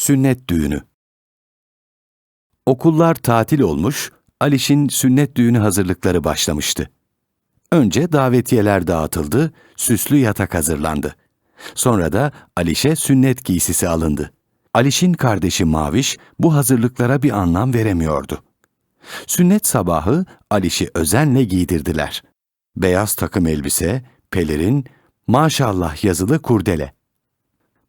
Sünnet düğünü. Okullar tatil olmuş, Aliş'in sünnet düğünü hazırlıkları başlamıştı. Önce davetiyeler dağıtıldı, süslü yatak hazırlandı. Sonra da Aliş'e sünnet giysisi alındı. Aliş'in kardeşi Maviş bu hazırlıklara bir anlam veremiyordu. Sünnet sabahı Aliş'i özenle giydirdiler. Beyaz takım elbise, pelerin, maşallah yazılı kurdele.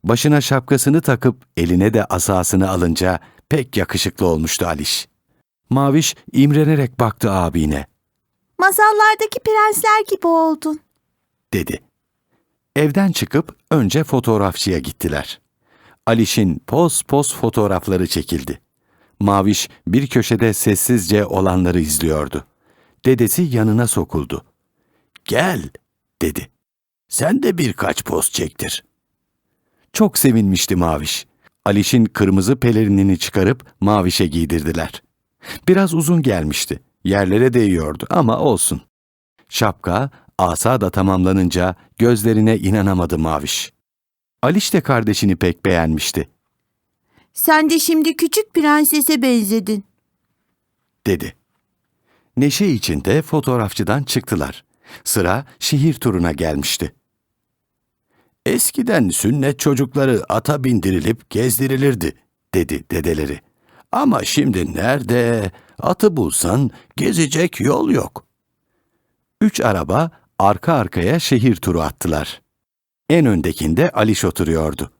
Başına şapkasını takıp eline de asasını alınca pek yakışıklı olmuştu Aliş. Maviş imrenerek baktı abine, Masallardaki prensler gibi oldun. dedi. Evden çıkıp önce fotoğrafçıya gittiler. Aliş'in poz poz fotoğrafları çekildi. Maviş bir köşede sessizce olanları izliyordu. Dedesi yanına sokuldu. Gel, dedi. Sen de birkaç poz çektir. Çok sevinmişti Maviş. Aliş'in kırmızı pelerinini çıkarıp Maviş'e giydirdiler. Biraz uzun gelmişti. Yerlere değiyordu ama olsun. Şapka, asa da tamamlanınca gözlerine inanamadı Maviş. Aliş de kardeşini pek beğenmişti, Sen de şimdi küçük prensese benzedin. dedi. Neşe içinde fotoğrafçıdan çıktılar. Sıra şehir turuna gelmişti. Eskiden sünnet çocukları ata bindirilip gezdirilirdi, dedi dedeleri. Ama şimdi nerede? Atı bulsan gezecek yol yok. Üç araba arka arkaya şehir turu attılar. En öndekinde Aliş oturuyordu.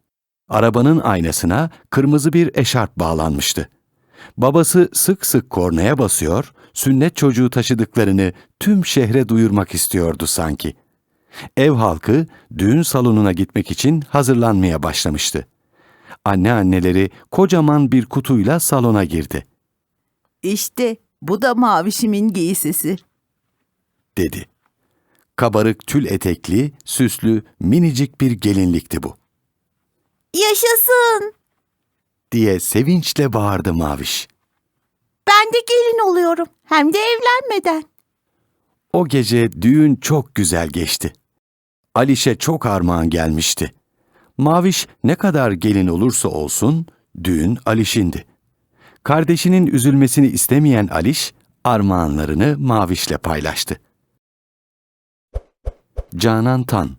Arabanın aynasına kırmızı bir eşarp bağlanmıştı. Babası sık sık kornaya basıyor, sünnet çocuğu taşıdıklarını tüm şehre duyurmak istiyordu sanki. Ev halkı düğün salonuna gitmek için hazırlanmaya başlamıştı. Anneanneleri kocaman bir kutuyla salona girdi, İşte bu da mavişimin giysisi. dedi. Kabarık tül etekli, süslü, minicik bir gelinlikti bu. Yaşasın. diye sevinçle bağırdı Maviş. Ben de gelin oluyorum. Hem de evlenmeden. O gece düğün çok güzel geçti. Aliş'e çok armağan gelmişti. Maviş ne kadar gelin olursa olsun düğün Aliş'indi. Kardeşinin üzülmesini istemeyen Aliş armağanlarını Maviş'le paylaştı. Canan Tan,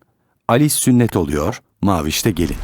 Aliş sünnet oluyor, Maviş de gelin.